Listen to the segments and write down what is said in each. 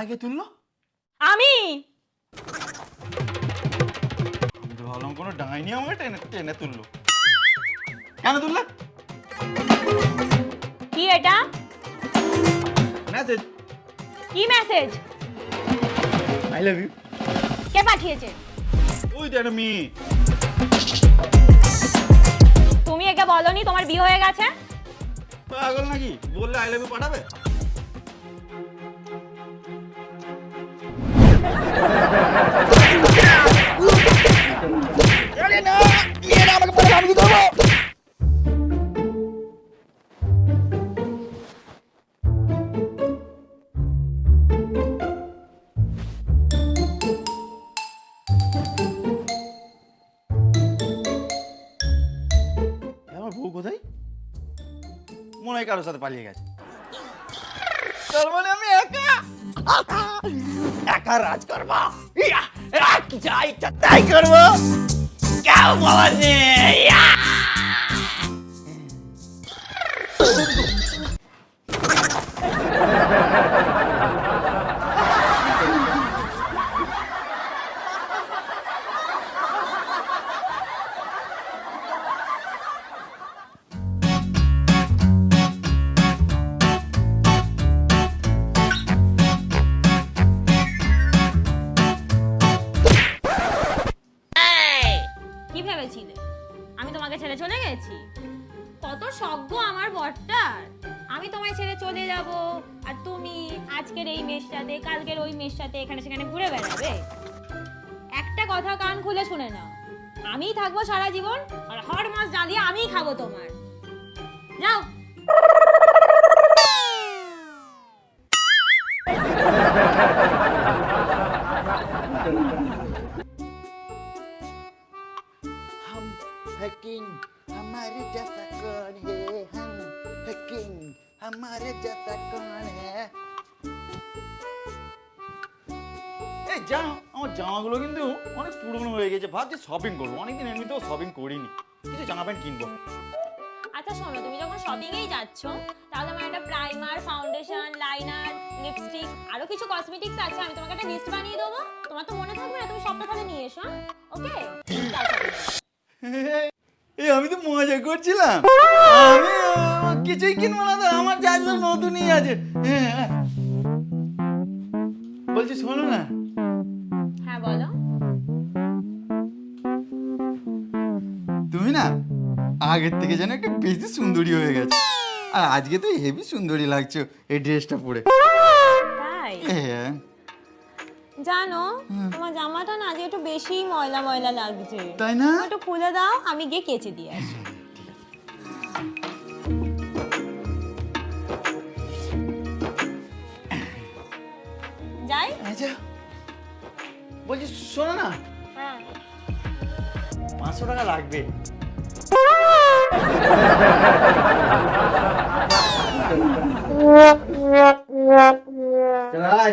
আগে তুললো? আমি! আমি তো ভাবলাম কোনো ডাইনি আমাকে টেনে টেনে তুললো। কেন তুললে? কি এটা? মেসেজ কি মেসেজ আই লাভ ইউ কে পাঠিয়েছে? ওই তো একটা মেয়ে। তুমি একে বলনি তোমার বিয়ে হয়ে গেছে? পাগল নাকি? বললে আই লাভ ইউ পাঠাবে? বউ কোথায়? মনে হয় কারোর সাথে পালিয়ে গেছে। তার মানে আমি একা? একা রাজ করব যা ইচ্ছা তাই করব। কেউ বলার নেই। ভেবেছিলে আমি তোমাকে ছেড়ে চলে গেছি। কত সজ্ঞ আমার বরটার। আমি তোমায় ছেড়ে চলে যাব। আর তুমি আজকের এই মেশটাতে কালকের ওই মেশটাতে এখানে সেখানে ঘুরে বেড়াবে। একটা কথা কান খুলে শুনে নাও। আমিই থাকব সারা জীবন, আর হর মাস জ্বালিয়ে আমিই খাব তোমার। যাও। हम है किंग हमारे जैसा कौन है हम है किंग हमारे जैसा कौन है এই জানো আমার জামাগুলো কিন্তু অনেক পুরনো হয়ে গেছে ভাবছি শপিং করবো অনেকদিন এমনিতেও শপিং করিনি কিছু জামা প্যান্ট কিনবো আচ্ছা শোনো তুমি যখন শপিংয়েই যাচ্ছ তাহলে আমার একটা প্রাইমার ফাউন্ডেশন লাইনার লিপস্টিক আরো কিছু কসমেটিক্স আছে আমি তোমাকে একটা লিস্ট বানিয়ে দেবো তোমার তো মনে থাকবে না তুমি সবটা তাহলে নিয়ে এসো ওকে এই আমি তো মজা করছিলাম। আমি কিছুই কিনবো না তো আমার যা যা নতুনই আছে। হ্যাঁ, হ্যাঁ। বলছি শোনো না। হ্যাঁ বলো। তুমি না আগের থেকে যেন একটু বেশি সুন্দরী হয়ে গেছে। আর আজকে তো হেভি সুন্দরী লাগছো এই ড্রেসটা পরে। হ্যাঁ। জানো তোমার জামাটা না আজকে একটু বেশি ময়লা ময়লা লাগছে। তাই না? একটু খুলে দাও আমি গিয়ে কেচে দিয়ে আসি। যাই। আচ্ছা বলছি শোনো না। হ্যাঁ। পাঁচশো টাকা লাগবে। চলাই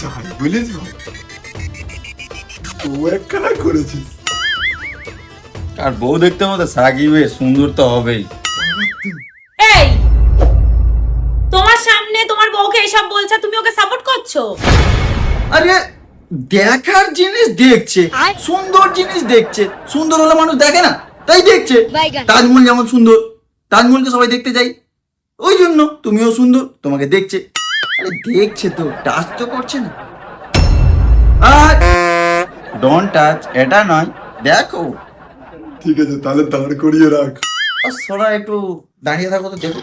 চাই বলেছ ও একখানা করেছিস আর বউ দেখতে মতো সাকিবে সুন্দর তো হবেই। এই! তোমার সামনে তোমার বউকে এসব বলছে তুমি ওকে সাপোর্ট করছ? আরে দেখার জিনিস দেখছে সুন্দর জিনিস দেখছে। সুন্দর হলে মানুষ দেখে না তাই দেখছে। তাজমহল যেমন সুন্দর তাজমহলকে সবাই দেখতে যাই ওই জন্য তুমিও সুন্দর তোমাকে দেখছে। আরে দেখছে তো টাচ তো করছে না। ডোন্ট টাচ এটা নয় দেখো। ঠিক আছে তাহলে দাঁড় করিয়ে রাখ। আর সোনা একটু দাঁড়িয়ে থাকো তো দেখো।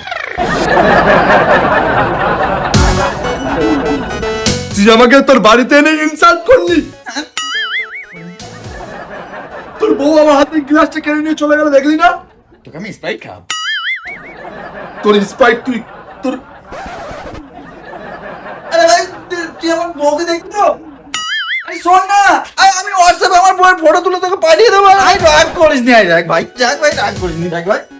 তুই আমাকে তোর বাড়িতে এনে ইনসাল্ট করলি? তোর তোর বউ আমার হাতে গ্লাসটা কেড়ে নিয়ে চলে গেল দেখলি না? তোকে আমি স্প্রাইট খাব তোর স্পাইট তুই তোর আরে ভাই তুই- আমার বউকে দেখবি তো? আরে শোন না, আরে আমি হোয়াটসঅ্যাপে আমার বউয়ের ফটো তুলে তোকে পাঠিয়ে দেবো। আরে রাগ করিস নি, আরে ভাই যাক ভাই, রাগ করিস নি ভাই।